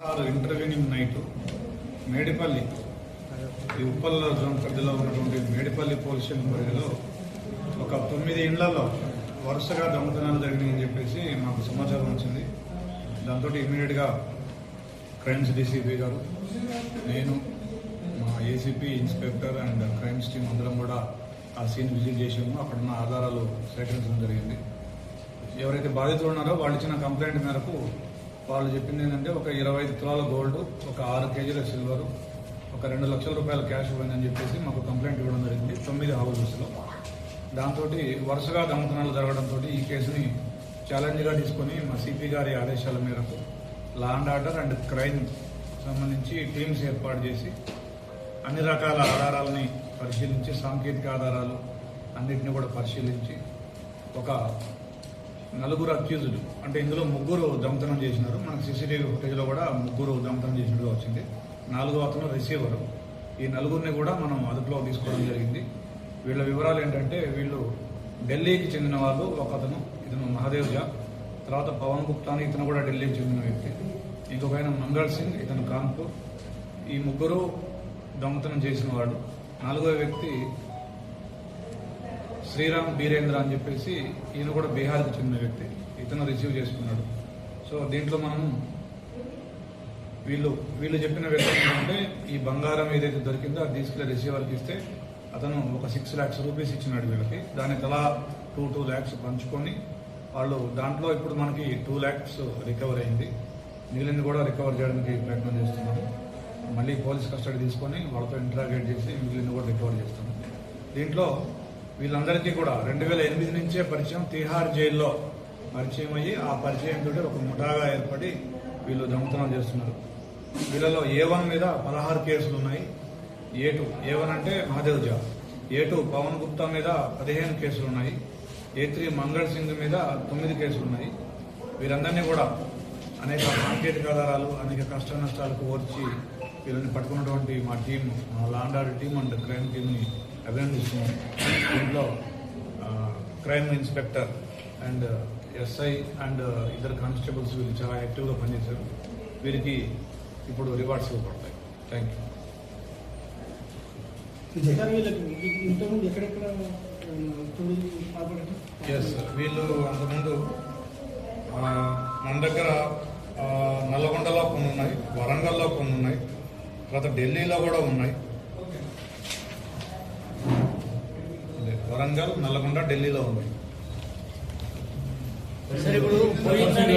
ఆరు intervening night Medipalli ఈ Uppal zone పరిధిలో ఉన్నటువంటి మేడిపల్లి పోలీస్ స్టేషన్ పరిధిలో ఒక తొమ్మిది ఇండ్లలో వరుసగా దొంగతనాలు జరిగినాయని చెప్పేసి మాకు సమాచారం వచ్చింది. దాంతో ఇమీడియట్గా క్రైమ్స్ డీసీపీ గారు నేను మా ACP inspector and crimes team అందరం కూడా ఆ సీన్ విజిట్ చేసాము అక్కడ ఆధారాలు సేకరించడం జరిగింది. ఎవరైతే బాధితులు ఉన్నారో వాళ్ళు ఇచ్చిన కంప్లైంట్ మేరకు వాళ్ళు చెప్పింది ఏంటంటే ఒక ఇరవై ఐదు తులాల గోల్డ్ ఒక ఆరు కేజీల సిల్వర్ ఒక రెండు లక్షల రూపాయల క్యాష్ ఇవ్వండి చెప్పేసి మాకు కంప్లైంట్ ఇవ్వడం జరిగింది తొమ్మిది హౌసెస్లో దాంతో వరుసగా దొంగతనాలు జరగడంతో ఈ కేసుని ఛాలెంజ్గా తీసుకొని మా సిపి గారి ఆదేశాల మేరకు law and order and crime సంబంధించి టీమ్స్ ఏర్పాటు చేసి అన్ని రకాల ఆధారాలని పరిశీలించి సాంకేతిక ఆధారాలు అన్నింటినీ కూడా పరిశీలించి ఒక నలుగురు అక్యూజులు అంటే ఇందులో ముగ్గురు దొంగతనం చేసినారు. మనకు సీసీటీవీ ఫుటేజ్లో కూడా ముగ్గురు దొంగతనం చేసినట్టుగా వచ్చింది. నాలుగో అతను రిసీవర్. ఈ నలుగురిని కూడా మనం అదుపులో తీసుకోవడం జరిగింది. వీళ్ళ వివరాలు ఏంటంటే వీళ్ళు ఢిల్లీకి చెందిన వాళ్ళు. ఒక అతను ఇతను మహాదేవ్ జా తర్వాత పవన్ గుప్తా అని ఇతను కూడా ఢిల్లీకి చెందిన వ్యక్తి. ఇంకొక ఆయన మంగళ్ సింగ్ ఇతను కాన్పూర్. ఈ ముగ్గురు దొంగతనం చేసిన వాడు నాలుగో వ్యక్తి శ్రీరామ్ బీరేంద్ర అని చెప్పేసి ఈయన కూడా బీహార్కి చెందిన వ్యక్తి. ఇతను రిసీవ్ చేసుకున్నాడు. సో దీంట్లో మనం వీళ్ళు వీళ్ళు చెప్పిన వ్యక్తి ఏంటంటే ఈ బంగారం ఏదైతే దొరికిందో అది తీసుకెళ్ళి రిసీవర్కి ఇస్తే అతను ఒక సిక్స్ ల్యాక్స్ రూపీస్ ఇచ్చినాడు వీళ్ళకి. దాని తలా టూ టూ ల్యాక్స్ పంచుకొని వాళ్ళు దాంట్లో ఇప్పుడు మనకి టూ ల్యాక్స్ రికవర్ అయింది. మిగిలింది కూడా రికవర్ చేయడానికి ప్రయత్నం చేస్తున్నాము మళ్ళీ పోలీస్ కస్టడీ తీసుకొని వాళ్ళతో ఇంట్రాగేట్ చేసి మిగిలింది కూడా రికవర్ చేస్తున్నాం దీంట్లో వీళ్ళందరికీ కూడా రెండు వేల ఎనిమిది నుంచే పరిచయం తిహార్ జైల్లో పరిచయం అయ్యి ఆ పరిచయం తోటి ఒక ముఠాగా ఏర్పడి వీళ్ళు దొంగతనం చేస్తున్నారు. వీళ్ళలో ఏ వన్ మీద పదహారు కేసులు ఉన్నాయి. ఏ టూ ఏ వన్ అంటే మహాదేవ్ జా ఏ టూ పవన్ గుప్తా మీద పదిహేను కేసులు ఉన్నాయి. ఏ త్రీ మంగళ్ సింగ్ మీద తొమ్మిది కేసులు ఉన్నాయి. వీరందరినీ కూడా అనేక సాంకేతిక ఆధారాలు అనేక కష్ట నష్టాలకు ఓర్చి వీళ్ళని పట్టుకున్నటువంటి మా టీం మా లాండారి టీం అండ్ క్రైమ్ టీంని అభినందిస్తున్నాం దీంట్లో crime inspector and SI and ఇద్దరు కానిస్టేబుల్స్ వీళ్ళు చాలా యాక్టివ్గా పనిచేశారు. వీరికి ఇప్పుడు రివార్డ్స్ ఇవ్వబడతాయి. థ్యాంక్ యూ ఎస్ వీళ్ళు అంతకుముందు మన దగ్గర నల్లగొండలో కొన్ని ఉన్నాయి వరంగల్లో కొన్ని ఉన్నాయి తర్వాత ఢిల్లీలో కూడా ఉన్నాయి. వరంగల్ నల్లగొండ ఢిల్లీలో ఉన్నాయి. సార్ ఇప్పుడు పోయిందని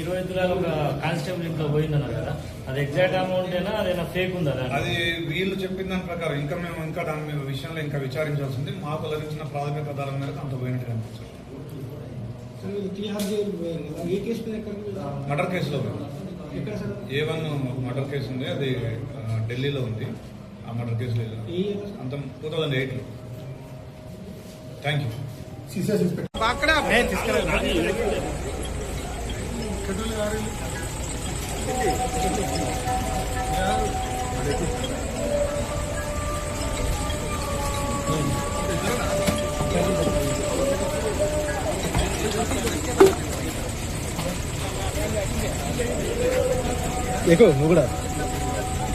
ఇరవై తులాలు ఒక కానిస్టేబుల్ ఇంట్లో పోయిందన్నారు కదా అది ఎగ్జాక్ట్ అమౌంట్ ఏనా అదేనా ఫేక్ ఉందా? అది వీళ్ళు చెప్పిన దాని ప్రకారం ఇంకా మేము ఇంకా దాని మీద విషయంలో ఇంకా విచారించాల్సింది మాకు లభించిన ప్రాథమిక ఆధారం మేరకు అంత మీద ఎక్కడ మర్డర్ కేసులో ఉంది. ఏ వన్ మర్డర్ కేసు ఉంది అది ఢిల్లీలో ఉంది. ఆ మర్డర్ కేసులో? అంత టూ థౌజండ్ ఎయిట్లో. Thank you CCS inspector. అక్కడ. నేను ఎక్కువ నువ్వు కూడా.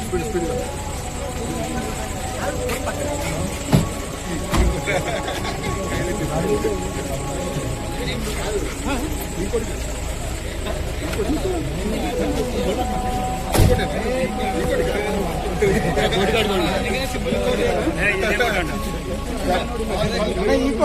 Speed speed. இப்போ